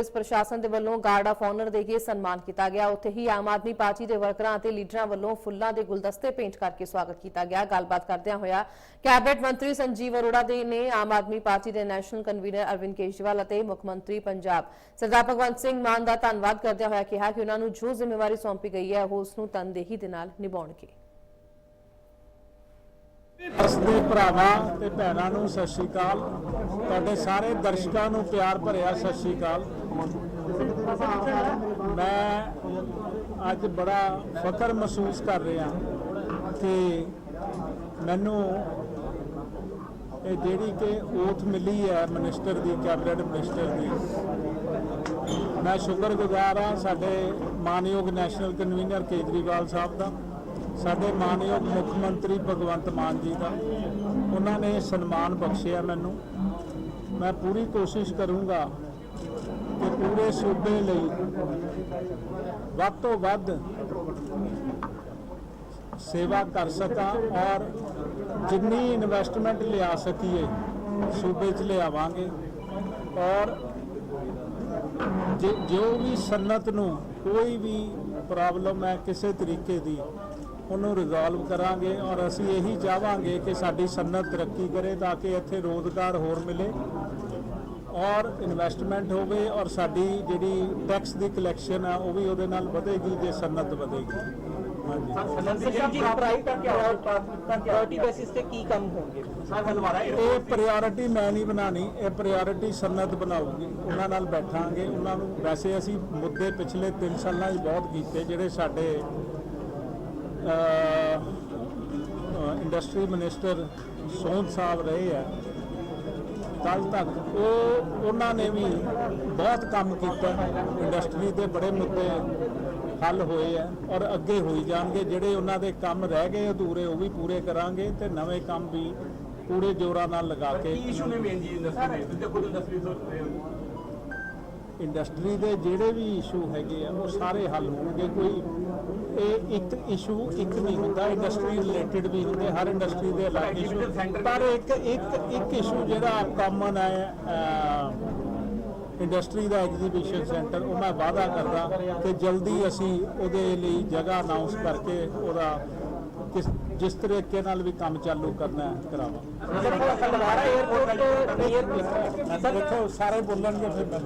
Police ਪ੍ਰਸ਼ਾਸਨ ਦੇ ਵੱਲੋਂ ਗਾਰਡ ਆਫ ਆਨਰ ਦੇ ਕੇ ਸਨਮਾਨ ਕੀਤਾ ਗਿਆ। ਉੱਥੇ ਹੀ ਆਮ ਆਦਮੀ ਪਾਰਟੀ ਦੇ ਵਰਕਰਾਂ ਅਤੇ ਲੀਡਰਾਂ ਵੱਲੋਂ ਫੁੱਲਾਂ ਦੇ ਗੁਲਦਸਤੇ ਭੇਂਟ ਕਰਕੇ ਸਵਾਗਤ ਕੀਤਾ ਗਿਆ। ਗੱਲਬਾਤ ਕਰਦਿਆਂ ਹੋਇਆ ਕੈਬਨਿਟ ਮੰਤਰੀ ਸੰਜੀਵ ਅਰੋੜਾ ਦੇ ਨੇ ਆਮ ਆਦਮੀ ਪਾਰਟੀ ਦੇ ਨੈਸ਼ਨਲ ਕਨਵੀਨਰ ਅਰਵਿੰਦ ਕੇਜਰੀਵਾਲ ਅਤੇ ਮੁੱਖ ਮੰਤਰੀ ਪੰਜਾਬ ਸਰਦਾਰ ਭਗਵੰਤ ਸਿੰਘ ਮਾਨ ਦਾ ਧੰਨਵਾਦ ਕਰਦਿਆਂ ਹੋਇਆ ਕਿਹਾ ਕਿ ਉਹਨਾਂ ਨੂੰ ਜੋ ਜ਼ਿੰਮੇਵਾਰੀ ਸੌਂਪੀ ਗਈ ਹੈ, ਉਹ ਉਸ ਨੂੰ ਤਨਦੇਹੀ ਦੇ ਨਾਲ ਨਿਭਾਉਣਗੇ। ਇਸ ਭਰਾਵਾਂ ਤੇ ਭੈਣਾਂ ਨੂੰ ਸਤਿ ਸ਼੍ਰੀ ਅਕਾਲ। ਤੁਹਾਡੇ ਸਾਰੇ ਦਰਸ਼ਕਾਂ ਨੂੰ ਪਿਆਰ ਭਰਿਆ ਸਤਿ ਸ਼੍ਰੀ ਅਕਾਲ। ਮੈਂ ਅੱਜ ਬੜਾ ਫਖਰ ਮਹਿਸੂਸ ਕਰ ਰਿਹਾ ਕਿ ਮੈਨੂੰ ਇਹ ਜਿਹੜੀ ਕਿ ਓਥ ਮਿਲੀ ਹੈ ਮਿਨਿਸਟਰ ਦੀ, ਕੈਬਨਿਟ ਮਿਨਿਸਟਰ ਦੀ, ਮੈਂ ਸ਼ੁਕਰਗੁਜ਼ਾਰ ਹਾਂ ਸਾਡੇ ਮਾਨਯੋਗ ਨੈਸ਼ਨਲ ਕਨਵੀਨਰ ਕੇਜਰੀਵਾਲ ਸਾਹਿਬ ਦਾ, ਸਾਡੇ ਮਾਨਯੋਗ ਮੁੱਖ ਮੰਤਰੀ ਭਗਵੰਤ ਮਾਨ ਜੀ ਦਾ। ਉਹਨਾਂ ਨੇ ਸਨਮਾਨ ਬਖਸ਼ਿਆ ਮੈਨੂੰ। ਮੈਂ ਪੂਰੀ ਕੋਸ਼ਿਸ਼ ਕਰੂੰਗਾ ਕਿ ਪੂਰੇ ਸੂਬੇ ਲਈ ਵੱਧ ਤੋਂ ਵੱਧ ਸੇਵਾ ਕਰ ਸਕਾਂ ਔਰ ਜਿੰਨੀ ਇਨਵੈਸਟਮੈਂਟ ਲਿਆ ਸਕੀਏ, ਸੂਬੇ 'ਚ ਲਿਆਵਾਂਗੇ ਔਰ ਜੇ- ਜੋ ਵੀ ਸਨਅਤ ਨੂੰ ਕੋਈ ਵੀ ਪ੍ਰੋਬਲਮ ਹੈ ਕਿਸੇ ਤਰੀਕੇ ਦੀ, ਉਹਨੂੰ ਰਿਜ਼ੋਲਵ ਕਰਾਂਗੇ ਔਰ ਅਸੀਂ ਇਹੀ ਚਾਹਾਂਗੇ ਕਿ ਸਾਡੀ ਸਨਅਤ ਤਰੱਕੀ ਕਰੇ ਤਾਂ ਕਿ ਇੱਥੇ ਰੋਜ਼ਗਾਰ ਹੋਰ ਮਿਲੇ। ਔਰ ਇਨਵੈਸਟਮੈਂਟ ਹੋਵੇ ਔਰ ਸਾਡੀ ਜਿਹੜੀ ਟੈਕਸ ਦੀ ਕਲੈਕਸ਼ਨ ਹੈ ਉਹ ਵੀ ਉਹਦੇ ਨਾਲ ਵਧੇਗੀ ਜੇ ਸਨਅਤ ਵਧੇਗੀ। ਹਾਂਜੀ। ਸਰ ਜੀ ਪ੍ਰਾਇੋਰਟੀ ਬੇਸਿਸ ਤੇ ਕੀ ਕੰਮ ਹੋਣਗੇ? ਇਹ ਪ੍ਰਾਇੋਰਟੀ ਮੈਂ ਨਹੀਂ ਬਣਾਣੀ ਇਹ ਪ੍ਰਾਇੋਰਟੀ ਸਨਅਤ ਬਣਾਉਗੀ। ਉਹਨਾਂ ਨਾਲ ਬੈਠਾਂਗੇ ਉਹਨਾਂ ਨੂੰ ਵੈਸੇ ਅਸੀਂ ਮੁੱਦੇ ਪਿਛਲੇ 3 ਸਾਲਾਂ 'ਚ ਬਹੁਤ ਕੀਤੇ ਜਿਹੜੇ ਸਾਡੇ ਇੰਡਸਟਰੀ ਮਿਨਿਸਟਰ ਸੋਹਣ ਸਾਹਿਬ ਰਹੇ ਆ। ਕੱਲ ਤੱਕ ਉਹ ਉਹਨਾਂ ਨੇ ਵੀ ਬਹੁਤ ਕੰਮ ਕੀਤਾ। ਇੰਡਸਟਰੀ ਦੇ ਬੜੇ ਮੁੱਦੇ ਹੱਲ ਹੋਏ ਆ ਔਰ ਅੱਗੇ ਹੋਈ ਜਾਣਗੇ। ਜਿਹੜੇ ਉਹਨਾਂ ਦੇ ਕੰਮ ਰਹਿ ਗਏ ਅਧੂਰੇ ਉਹ ਵੀ ਪੂਰੇ ਕਰਾਂਗੇ ਤੇ ਨਵੇਂ ਕੰਮ ਵੀ ਪੂਰੇ ਜ਼ੋਰਾਂ ਨਾਲ ਲਗਾ ਕੇ ਇਸ਼ੂ ਨੇ ਮੇਨ ਜੀ ਇੰਡਸਟਰੀ ਦੇ? ਤੁਸੀਂ ਖੁਦ ਇੰਡਸਟਰੀ ਤੋਂ ਇੰਡਸਟਰੀ ਦੇ ਜਿਹੜੇ ਵੀ ਇਸ਼ੂ ਹੈਗੇ ਆ ਉਹ ਸਾਰੇ ਹੱਲ ਹੋਣਗੇ। ਕੋਈ ਇਹ ਇੱਕ ਇਸ਼ੂ ਇੱਕ ਨਹੀਂ ਹੁੰਦਾ ਇੰਡਸਟਰੀ ਰਿਲੇਟਡ ਵੀ ਹੁੰਦੇ ਹਰ ਇੰਡਸਟਰੀ ਦੇ ਅਲੱਗ ਇਸ਼ੂ ਪਰ ਇੱਕ ਇੱਕ ਇੱਕ ਇਸ਼ੂ ਜਿਹੜਾ ਕਾਮਨ ਹੈ ਇੰਡਸਟਰੀ ਦਾ ਐਗਜ਼ੀਬਿਸ਼ਨ ਸੈਂਟਰ ਉਹ ਮੈਂ ਵਾਅਦਾ ਕਰਦਾ ਕਿ ਜਲਦੀ ਅਸੀਂ ਉਹਦੇ ਲਈ ਜਗ੍ਹਾ ਅਨਾਉਂਸ ਕਰਕੇ ਉਹਦਾ ਕਿਸ ਜਿਸ ਤਰੀਕੇ ਨਾਲ ਵੀ ਕੰਮ ਚਾਲੂ ਕਰਨਾ ਕਰਾਵਾਂ। ਸਰ ਦੇਖੋ ਸਾਰੇ ਬੋਲਣਗੇ ਫਿਰ sir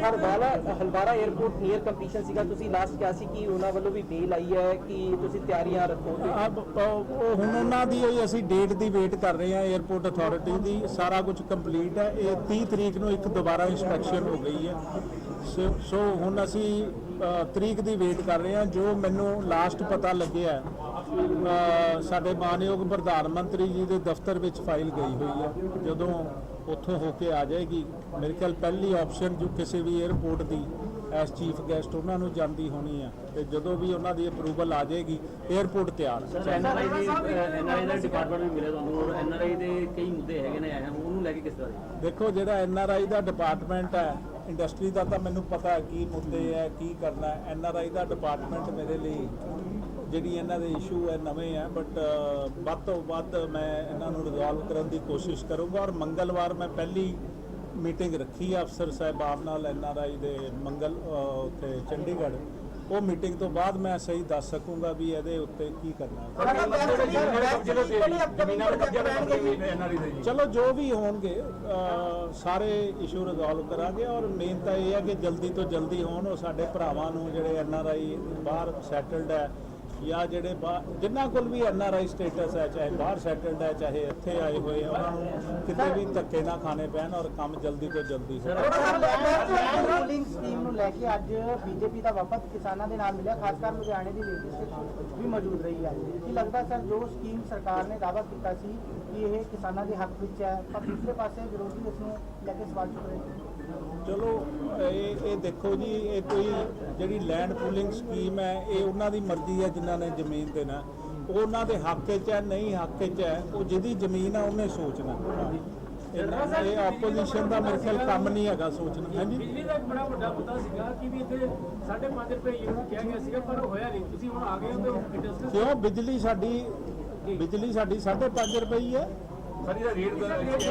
Halwara Halwara near completion ਸੀਗਾ। ਤੁਸੀਂ ਲਾਸਟ ਕਿਹਾ ਸੀ ਕਿ ਉਹਨਾਂ ਵੱਲੋਂ ਵੀ ਬੇਲ ਆਈ ਹੈ ਕਿ ਤੁਸੀਂ ਤਿਆਰੀਆਂ ਰੱਖੋ। ਉਹ ਹੁਣ ਉਹਨਾਂ ਦੀ ਅਸੀਂ ਡੇਟ ਦੀ ਵੇਟ ਕਰ ਰਹੇ ਹਾਂ 에ਅਰਪੋਰਟ ਅਥਾਰਟੀ ਦੀ। ਸਾਰਾ ਕੁਝ ਕੰਪਲੀਟ ਹੈ। ਇਹ 30 ਤਰੀਕ ਨੂੰ ਇੱਕ ਦੁਬਾਰਾ ਇਨਸਪੈਕਸ਼ਨ ਹੋ ਗਈ ਹੈ। ਸੋ ਹੁਣ ਅਸੀਂ ਤਰੀਕ ਦੀ ਵੇਟ ਕਰ ਰਹੇ ਹਾਂ ਜੋ ਮੈਨੂੰ ਲਾਸਟ ਪਤਾ ਲੱਗਿਆ ਸਾਡੇ ਮਾਨਯੋਗ ਪ੍ਰਧਾਨ ਮੰਤਰੀ ਜੀ ਦੇ ਦਫ਼ਤਰ ਵਿੱਚ ਫਾਈਲ ਗਈ ਹੋਈ ਹੈ। ਜਦੋਂ ਉੱਥੋਂ ਹੋ ਕੇ ਆ ਜਾਏਗੀ ਮੇਰੇ ਖਿਆਲ ਪਹਿਲੀ ਆਪਸ਼ਨ ਜੋ ਕਿਸੇ ਵੀ 에ਅਰਪੋਰਟ ਦੀ ਐਸ ਚੀਫ ਗੈਸਟ ਉਹਨਾਂ ਨੂੰ ਜਾਂਦੀ ਹੋਣੀ ਆ ਤੇ ਜਦੋਂ ਵੀ ਉਹਨਾਂ ਦੀ ਅਪਰੂਵਲ ਆ ਜਾਏਗੀ 에ਅਰਪੋਰਟ ਤਿਆਰ ਹੈ। ਐਨਆਰਆਈ ਦੀ ਐਨਆਰਆਈ ਦਾ ਡਿਪਾਰਟਮੈਂਟ ਵੀ ਮਿਲਿਆ ਤੁਹਾਨੂੰ ਔਰ ਐਨਆਰਆਈ ਦੇ ਕਈ ਮੁੱਦੇ ਹੈਗੇ ਨੇ ਅਹਿਮ ਉਹਨੂੰ ਲੈ ਕੇ ਕਿਸ ਤਰ੍ਹਾਂ ਦੇ? ਦੇਖੋ ਜਿਹੜਾ ਐਨਆਰਆਈ ਦਾ ਡਿਪਾਰਟਮੈਂਟ ਹੈ ਇੰਡਸਟਰੀ ਦਾ ਤਾਂ ਮੈਨੂੰ ਪਤਾ ਕੀ ਮੁੱਦੇ ਹੈ, ਕੀ ਕਰਨਾ ਐੱਨ ਆਰ ਆਈ ਦਾ ਡਿਪਾਰਟਮੈਂਟ ਮੇਰੇ ਲਈ ਜਿਹੜੀ ਇਹਨਾਂ ਦੇ ਇਸ਼ੂ ਹੈ ਨਵੇਂ ਹੈ ਬਟ ਵੱਧ ਤੋਂ ਵੱਧ ਮੈਂ ਇਹਨਾਂ ਨੂੰ ਰਿਜ਼ੋਲਵ ਕਰਨ ਦੀ ਕੋਸ਼ਿਸ਼ ਕਰੂੰਗਾ ਔਰ ਮੰਗਲਵਾਰ ਮੈਂ ਪਹਿਲੀ ਮੀਟਿੰਗ ਰੱਖੀ ਹੈ ਅਫਸਰ ਸਾਹਿਬਾਨ ਨਾਲ ਐੱਨ ਆਰ ਆਈ ਦੇ ਮੰਗਲ ਉੱਥੇ ਚੰਡੀਗੜ੍ਹ। ਉਹ ਮੀਟਿੰਗ ਤੋਂ ਬਾਅਦ ਮੈਂ ਸਹੀ ਦੱਸ ਸਕੂੰਗਾ ਵੀ ਇਹਦੇ ਉੱਤੇ ਕੀ ਕਰਨਾ ਹੈ। ਚਲੋ ਜੋ ਵੀ ਹੋਣਗੇ ਅਹ ਸਾਰੇ ਇਸ਼ੂ ਰਿਜ਼ੋਲਵ ਕਰਾਂਗੇ ਔਰ ਮੇਨ ਤਾਂ ਇਹ ਹੈ ਕਿ ਜਲਦੀ ਤੋਂ ਜਲਦੀ ਹੋਣ ਉਹ ਸਾਡੇ ਭਰਾਵਾਂ ਨੂੰ ਜਿਹੜੇ ਐਨ ਆਰ ਆਈ ਬਾਹਰ ਸੈਟਲਡ ਹੈ ਜਾਂ ਜਿਹੜੇ ਜਿਨ੍ਹਾਂ ਕੋਲ ਵੀ ਐਨ ਆਰ ਆਈ ਸਟੇਟਸ ਹੈ ਚਾਹੇ ਬਾਹਰ ਸੈਟਲਡ ਹੈ ਚਾਹੇ ਇੱਥੇ ਆਏ ਹੋਏ ਆ, ਉਹਨਾਂ ਨੂੰ ਕਿਤੇ ਵੀ ਧੱਕੇ ਨਾ ਖਾਣੇ ਪੈਣ ਔਰ ਕੰਮ ਜਲਦੀ ਤੋਂ ਜਲਦੀ ਹੋ ਰੂਲਿੰਗ ਸਕੀਮ ਨੂੰ ਲੈ ਕੇ ਅੱਜ ਬੀਜੇਪੀ ਦਾ ਵਫਦ ਕਿਸਾਨਾਂ ਦੇ ਨਾਲ ਮਿਲਿਆ ਖਾਸ ਕਰ ਲੁਧਿਆਣੇ ਦੀ ਲੇਡੀ ਸਟੇਸ਼ਨ ਵੀ ਮੌਜੂਦ ਰਹੀ ਹੈ। ਕੀ ਲੱਗਦਾ ਸਰ ਜੋ ਸਕੀਮ ਸਰਕਾਰ ਨੇ ਦਾਅਵਾ ਕੀਤਾ ਸੀ ਕਿ ਇਹ ਕਿਸਾਨਾਂ ਦੇ ਹੱਕ ਵਿੱਚ ਹੈ ਪਰ ਦੂਸਰੇ ਪਾਸੇ ਵਿਰੋਧੀ ਇਸ ਨੂੰ ਲੈ ਕੇ ਸਵਾਲ ਚੁੱਕ ਰਹੇ ਚਲੋ ਇਹ ਇਹ ਦੇਖੋ ਜੀ ਇਹ ਕੋਈ ਜਿਹੜੀ ਲੈਂਡ ਪੂਲਿੰਗ ਸਕੀਮ ਹੈ ਇਹ ਉਹਨਾਂ ਦੀ ਮਰਜ਼ੀ ਹੈ ਜਿਨ੍ਹਾਂ ਨੇ ਜ਼ਮੀਨ ਦੇਣਾ। ਉਹ ਉਹਨਾਂ ਦੇ ਹੱਕ 'ਚ ਹੈ ਨਹੀਂ ਹੱਕ 'ਚ ਹੈ ਉਹ ਜਿਹਦੀ ਜ਼ਮੀਨ ਹੈ ਉਹਨੇ ਸੋਚਣਾ। ਇਹ ਆਪੋਜੀਸ਼ਨ ਦਾ ਮੇਰੇ ਖਿਆਲ ਕੰਮ ਨਹੀਂ ਹੈਗਾ ਸੋਚਣਾ। ਹਾਂਜੀ? ਬਿਜਲੀ ਦਾ ਇੱਕ ਬੜਾ ਵੱਡਾ ਮੁੱਦਾ ਸੀਗਾ ਕਿ ਵੀ ਇੱਥੇ 5.5 ਰੁਪਏ ਯੂਨਿਟ ਕਿਹਾ ਗਿਆ ਸੀਗਾ ਪਰ ਹੋਇਆ ਨਹੀਂ। ਤੁਸੀਂ ਹੁਣ ਆ ਗਏ ਹੋ ਤੇ ਇੰਡਸਟਰੀ ਕਿਉਂ? ਬਿਜਲੀ ਸਾਡੀ ਬਿਜਲੀ ਸਾਡੀ 5.5 ਰੁਪਏ ਹੀ ਹੈ। ਸਰ ਇਹਦਾ ਰੇਟ ਦਾ ਰੇਟ